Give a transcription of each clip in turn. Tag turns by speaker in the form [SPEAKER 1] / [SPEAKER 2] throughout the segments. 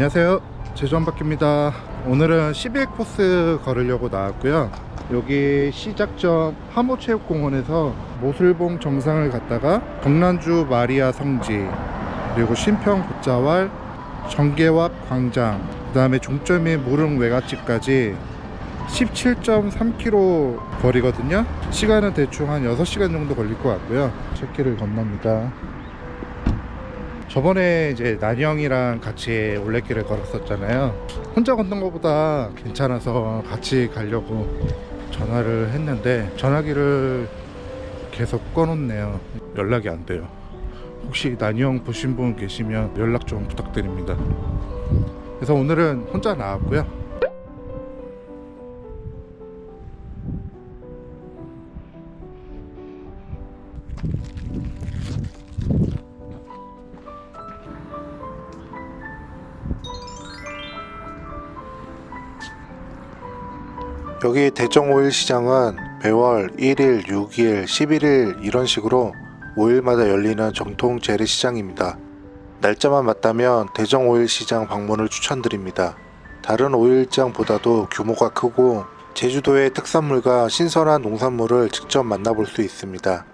[SPEAKER 1] 안녕하세요. 제주 한바퀴입니다. 오늘은 11 코스 걸으려고 나왔고요. 여기 시작점 하모체육공원에서 모슬봉 정상을 갔다가 경난주 마리아 성지 그리고 신평 곶자왈 정계왑 광장 그 다음에 종점인 무릉 외갓집까지 17.3km 거리거든요. 시간은 대충 한 6시간 정도 걸릴 것 같고요. 새길을 건넙니다 저번에 이제 난이 형이랑 같이 올레길을 걸었었잖아요. 혼자 걷는 것보다 괜찮아서 같이 가려고 전화를 했는데 전화기를 계속 꺼놓네요. 연락이 안 돼요. 혹시 난이 형 보신 분 계시면 연락 좀 부탁드립니다. 그래서 오늘은 혼자 나왔고요.
[SPEAKER 2] 여기 대정 오일 시장은 매월 1일, 6일, 11일 이런 식으로 5일마다 열리는 정통 재래 시장입니다. 날짜만 맞다면 대정 오일 시장 방문을 추천드립니다. 다른 오일장보다도 규모가 크고 제주도의 특산물과 신선한 농산물을 직접 만나볼 수 있습니다.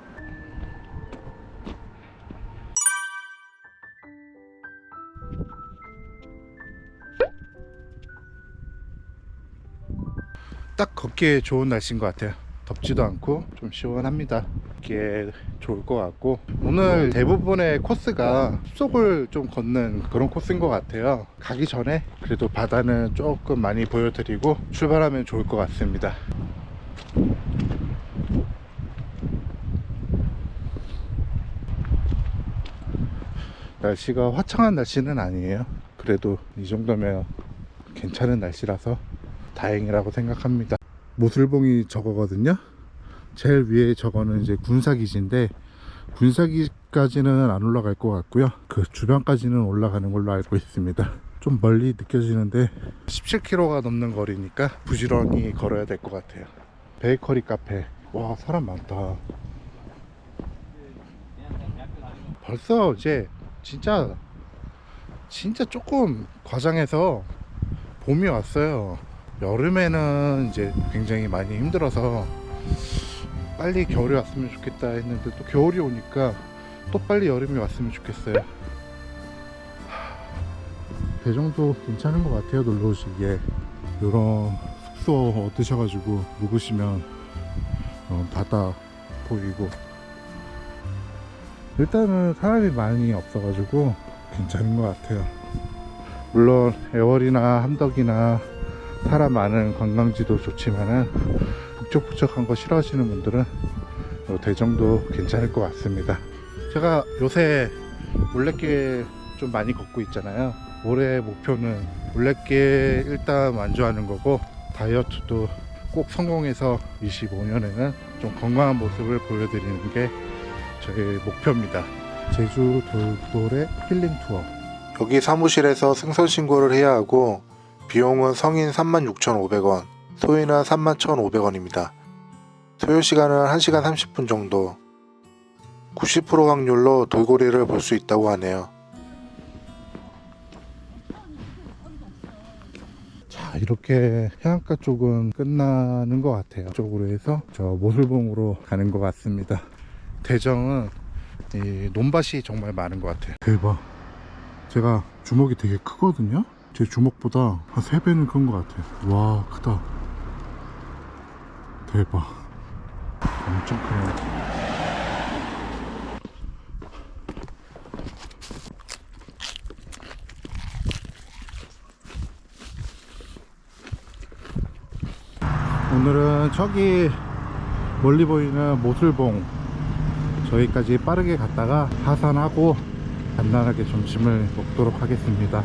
[SPEAKER 1] 딱 걷기에 좋은 날씨인 것 같아요. 덥지도 않고 좀 시원합니다. 걷기에 좋을 것 같고 오늘 대부분의 코스가 숲속을 좀 걷는 그런 코스인 것 같아요. 가기 전에 그래도 바다는 조금 많이 보여드리고 출발하면 좋을 것 같습니다. 날씨가 화창한 날씨는 아니에요. 그래도 이 정도면 괜찮은 날씨라서 다행이라고 생각합니다. 모슬봉이 저거거든요. 제일 위에 저거는 이제 군사기지인데 군사기지까지는 안 올라갈 것 같고요. 그 주변까지는 올라가는 걸로 알고 있습니다. 좀 멀리 느껴지는데 17km가 넘는 거리니까 부지런히 걸어야 될 것 같아요. 베이커리 카페. 와 사람 많다. 벌써 이제 진짜 진짜 조금 과장해서 봄이 왔어요. 여름에는 이제 굉장히 많이 힘들어서 빨리 겨울이 왔으면 좋겠다 했는데 또 겨울이 오니까 또 빨리 여름이 왔으면 좋겠어요. 대정도 괜찮은 것 같아요 놀러 오시기에 이런 숙소 얻으셔가지고 묵으시면 어, 바다 보이고 일단은 사람이 많이 없어가지고 괜찮은 것 같아요. 물론 애월이나 함덕이나 사람 많은 관광지도 좋지만은 북적북적한 거 싫어하시는 분들은 요 대정도 괜찮을 것 같습니다. 제가 요새 올레길 좀 많이 걷고 있잖아요. 올해 목표는 올레길 일단 완주하는 거고 다이어트도 꼭 성공해서 25년에는 좀 건강한 모습을 보여드리는 게 저의 목표입니다. 제주 돌돌의 힐링 투어.
[SPEAKER 2] 여기 사무실에서 승선 신고를 해야 하고 비용은 성인 36,500원, 소인은 31,500원입니다. 소요 시간은 1시간 30분 정도. 90% 확률로 돌고래를 볼 수 있다고 하네요.
[SPEAKER 1] 자 이렇게 해안가 쪽은 끝나는 것 같아요 쪽으로 해서 저 모슬봉으로 가는 것 같습니다 대정은 이 논밭이 정말 많은 것 같아요 대박 제가 주먹이 되게 크거든요 제 주먹보다 한 3배는 큰 것 같아요. 와 크다. 대박. 엄청 크네요. 오늘은 저기 멀리 보이는 모슬봉. 저기까지 빠르게 갔다가 하산하고 간단하게 점심을 먹도록 하겠습니다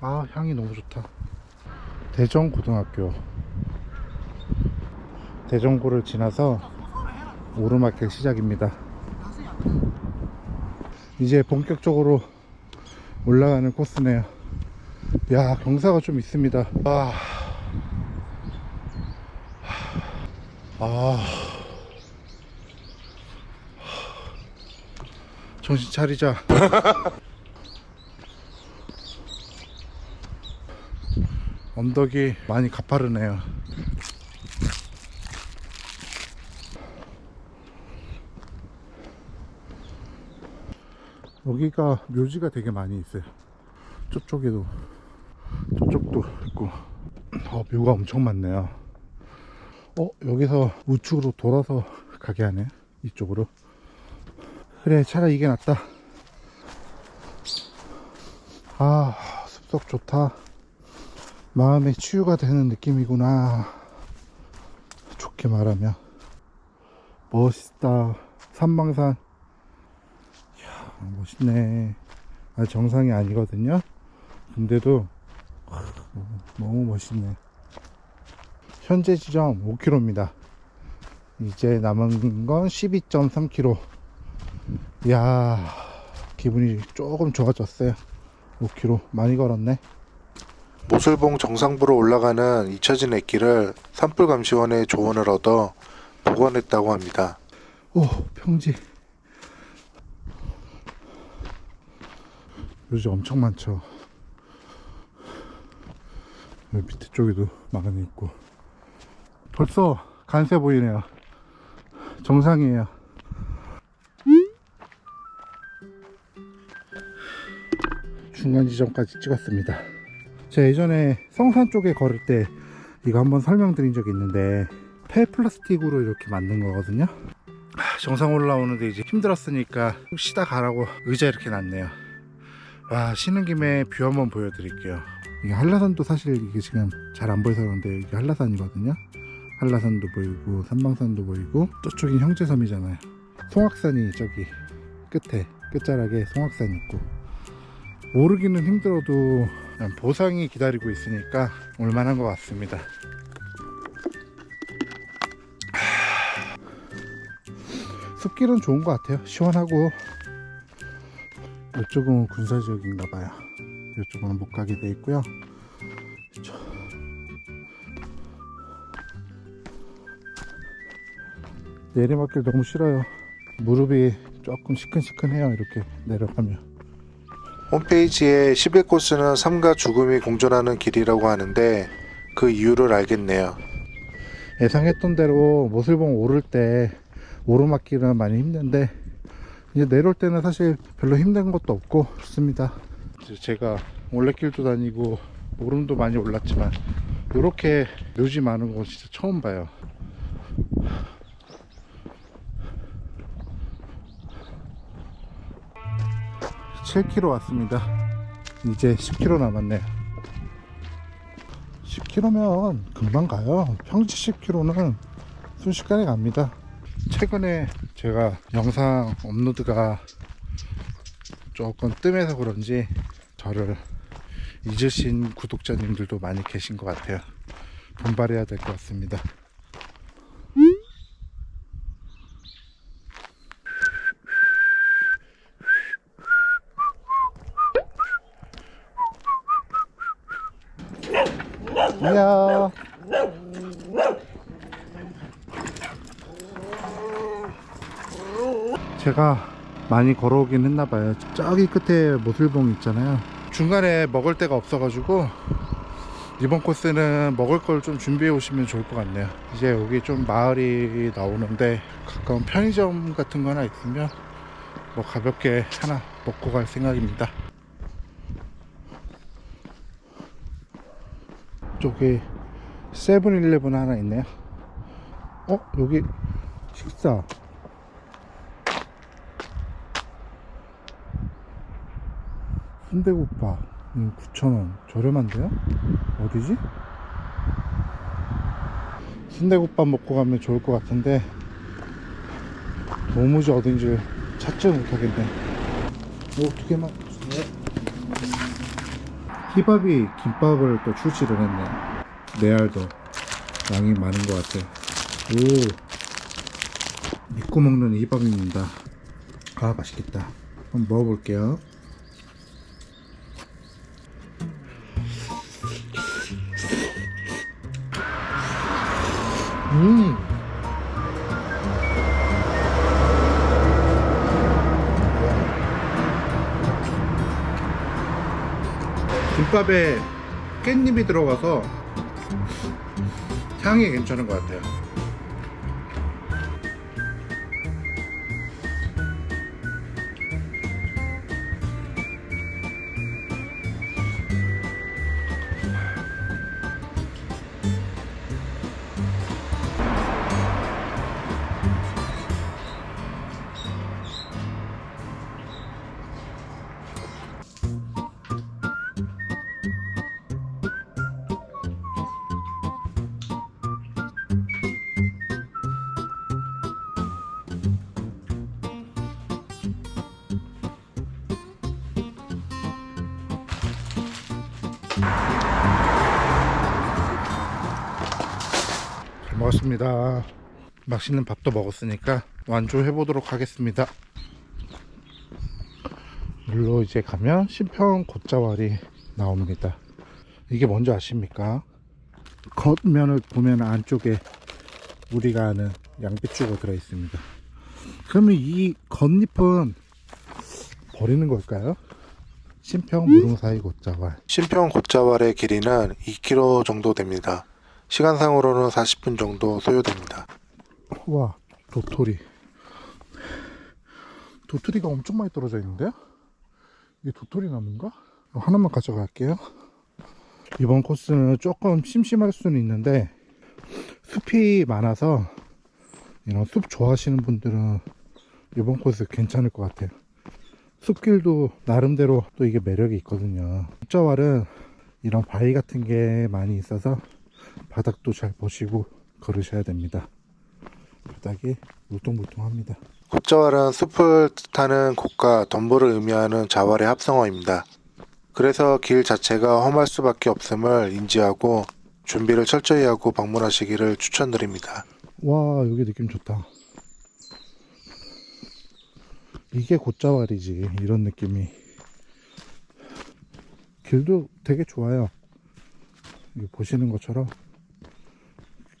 [SPEAKER 1] 아 향이 너무 좋다 대전고등학교 대전고를 지나서 오르막길 시작입니다. 이제 본격적으로 올라가는 코스네요. 야, 경사가 좀 있습니다. 아, 아. 정신 차리자. 언덕이 많이 가파르네요. 여기가 묘지가 되게 많이 있어요. 저쪽에도, 저쪽도 있고. 어, 묘가 엄청 많네요. 어, 여기서 우측으로 돌아서 가게 하네. 이쪽으로. 그래, 차라리 이게 낫다. 아, 습석 좋다. 마음의 치유가 되는 느낌이구나. 좋게 말하면. 멋있다. 산방산. 이야, 멋있네. 아, 정상이 아니거든요. 근데도, 와, 너무 멋있네. 현재 지점 5km입니다. 이제 남은 건 12.3km. 이야, 기분이 조금 좋아졌어요. 5km 많이 걸었네.
[SPEAKER 2] 모슬봉 정상부로 올라가는 잊혀진 액기를 산불감시원의 조언을 얻어 복원했다고 합니다.
[SPEAKER 1] 오, 평지. 요즘 엄청 많죠. 여기 밑에 쪽에도 많이 있고. 벌써 간세 보이네요. 정상이에요. 중간 지점까지 찍었습니다. 제가 예전에 성산 쪽에 걸을 때 이거 한번 설명드린 적이 있는데 폐플라스틱으로 이렇게 만든 거거든요. 아, 정상 올라오는데 이제 힘들었으니까 좀 쉬다 가라고 의자 이렇게 놨네요. 와 쉬는 김에 뷰 한번 보여드릴게요. 이게 한라산도 사실 이게 지금 잘 안 보여서 그런데 이게 한라산이거든요. 한라산도 보이고 삼방산도 보이고 저쪽이 형제섬이잖아요. 송악산이 저기 끝에 끝자락에 송악산 있고 오르기는 힘들어도 보상이 기다리고 있으니까 올만한 것 같습니다. 숲길은 좋은 것 같아요. 시원하고 이쪽은 군사 지역인가 봐요. 이쪽은 못 가게 돼 있고요. 저- 내리막길 너무 싫어요. 무릎이 조금 시큰시큰해요. 이렇게 내려가면.
[SPEAKER 2] 홈페이지에 11 코스는 삶과 죽음이 공존하는 길이라고 하는데 그 이유를 알겠네요.
[SPEAKER 1] 예상했던 대로 모슬봉 오를 때 오르막길은 많이 힘든데 이제 내려올 때는 사실 별로 힘든 것도 없고 좋습니다. 제가 올레길도 다니고 오름도 많이 올랐지만 이렇게 묘지 많은 거 진짜 처음 봐요. (7km) 왔습니다 이제 (10km) 남았네요 10km면 금방 가요. 평지 10km는 순식간에 갑니다. 최근에 제가 영상 업로드가 조금 뜸해서 그런지 저를 잊으신 구독자님들도 많이 계신 것 같아요. 분발해야 될 것 같습니다. 이야. 제가 많이 걸어오긴 했나봐요. 저기 끝에 모슬봉 있잖아요. 중간에 먹을 데가 없어가지고 이번 코스는 먹을 걸 좀 준비해 오시면 좋을 것 같네요. 이제 여기 좀 마을이 나오는데 가까운 편의점 같은 거 하나 있으면 뭐 가볍게 하나 먹고 갈 생각입니다. 쪽에 세븐일레븐 하나 있네요. 어? 여기 식사. 순대국밥 9,000원 저렴한데요? 어디지? 순대국밥 먹고 가면 좋을 것 같은데 도무지 어딘지 찾지 못하겠네 요두 개만 주세요 히밥이 김밥을 또 출시를 했네. 레알도 양이 많은 것 같아. 오 믿고 먹는 히밥입니다. 아 맛있겠다. 한번 먹어볼게요. 음 김밥에 깻잎이 들어가서 향이 괜찮은 것 같아요. 먹었습니다. 맛있는 밥도 먹었으니까 완주해 보도록 하겠습니다. 물로 이제 가면 신평 곶자왈이 나옵니다. 이게 뭔지 아십니까? 겉면을 보면 안쪽에 우리가 아는 양배추가 들어 있습니다. 그러면 이 겉잎은 버리는 걸까요? 신평 무릉사이 곶자왈.
[SPEAKER 2] 신평 곶자왈의 길이는 2km 정도 됩니다. 시간상으로는 40분 정도 소요됩니다.
[SPEAKER 1] 와 도토리 도토리가 엄청 많이 떨어져 있는데요? 이게 도토리 나무인가? 하나만 가져갈게요 이번 코스는 조금 심심할 수는 있는데 숲이 많아서 이런 숲 좋아하시는 분들은 이번 코스 괜찮을 것 같아요 숲길도 나름대로 또 이게 매력이 있거든요 숫자왈은 이런 바위 같은 게 많이 있어서 바닥도 잘 보시고 걸으셔야 됩니다 바닥이 물동물동합니다.
[SPEAKER 2] 곶자왈은 숲을 뜻하는 곶과 덤보를 의미하는 자왈의 합성어입니다. 그래서 길 자체가 험할 수밖에 없음을 인지하고 준비를 철저히 하고 방문하시기를 추천드립니다.
[SPEAKER 1] 와 여기 느낌 좋다. 이게 곶자왈이지 이런 느낌이. 길도 되게 좋아요. 보시는 것처럼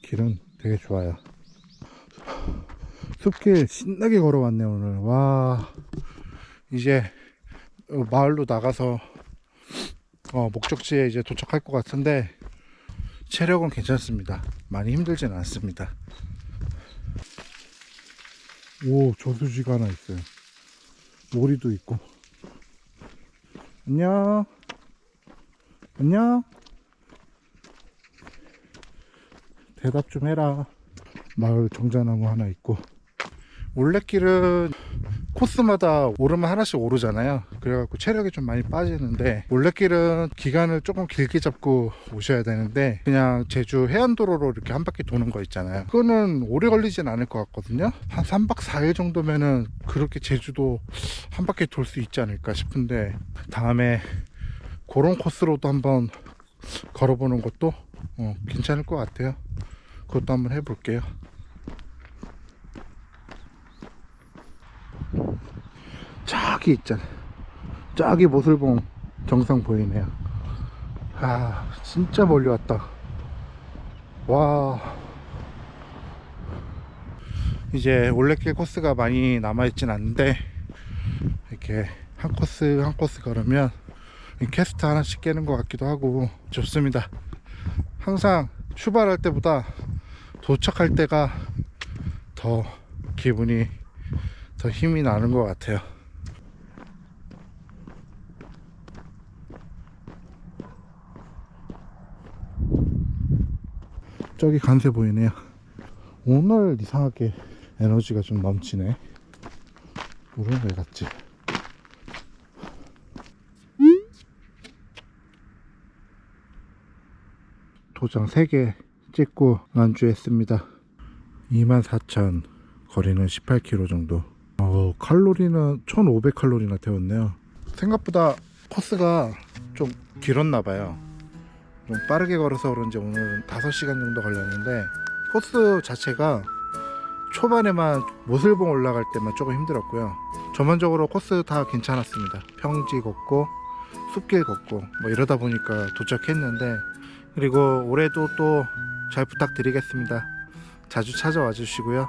[SPEAKER 1] 길은 되게 좋아요. 숲길 신나게 걸어왔네 오늘. 와 이제 어, 마을로 나가서 어, 목적지에 이제 도착할 것 같은데 체력은 괜찮습니다. 많이 힘들진 않습니다. 오, 저수지가 하나 있어요. 오리도 있고. 안녕. 안녕. 대답 좀 해라. 마을 정자나무 하나 있고. 올레길은 코스마다 오르면 하나씩 오르잖아요. 그래갖고 체력이 좀 많이 빠지는데 올레길은 기간을 조금 길게 잡고 오셔야 되는데 그냥 제주 해안도로로 이렇게 한 바퀴 도는 거 있잖아요. 그거는 오래 걸리진 않을 것 같거든요. 한 3박 4일 정도면은 그렇게 제주도 한 바퀴 돌 수 있지 않을까 싶은데 다음에 그런 코스로도 한번 걸어보는 것도 어, 괜찮을 것 같아요. 그것도 한번 해볼게요. 저기 있잖아. 저기 모슬봉 정상 보이네요. 아, 진짜 멀리 왔다. 와. 이제 올레길 코스가 많이 남아있진 않는데, 이렇게 한 코스 한 코스 걸으면 이 캐스트 하나씩 깨는 것 같기도 하고 좋습니다. 항상 출발할 때보다 도착할 때가 더 기분이 더 힘이 나는 것 같아요. 저기 간세 보이네요. 오늘 이상하게 에너지가 좀 넘치네. 물은 왜 갔지? 도장 3개 찍고 완주했습니다. 24,000 거리는 18km 정도. 어, 칼로리는 1,500칼로리나 태웠네요. 생각보다 코스가 좀 길었나 봐요. 좀 빠르게 걸어서 그런지 오늘은 5시간 정도 걸렸는데 코스 자체가 초반에만 모슬봉 올라갈 때만 조금 힘들었고요. 전반적으로 코스 다 괜찮았습니다. 평지 걷고 숲길 걷고 뭐 이러다 보니까 도착했는데 그리고 올해도 또 잘 부탁드리겠습니다. 자주 찾아와 주시고요.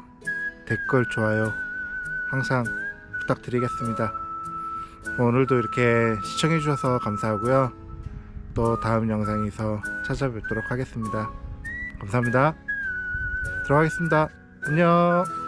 [SPEAKER 1] 댓글 좋아요 항상 부탁드리겠습니다. 오늘도 이렇게 시청해 주셔서 감사하고요. 또 다음 영상에서 찾아뵙도록 하겠습니다. 감사합니다. 들어가겠습니다. 안녕.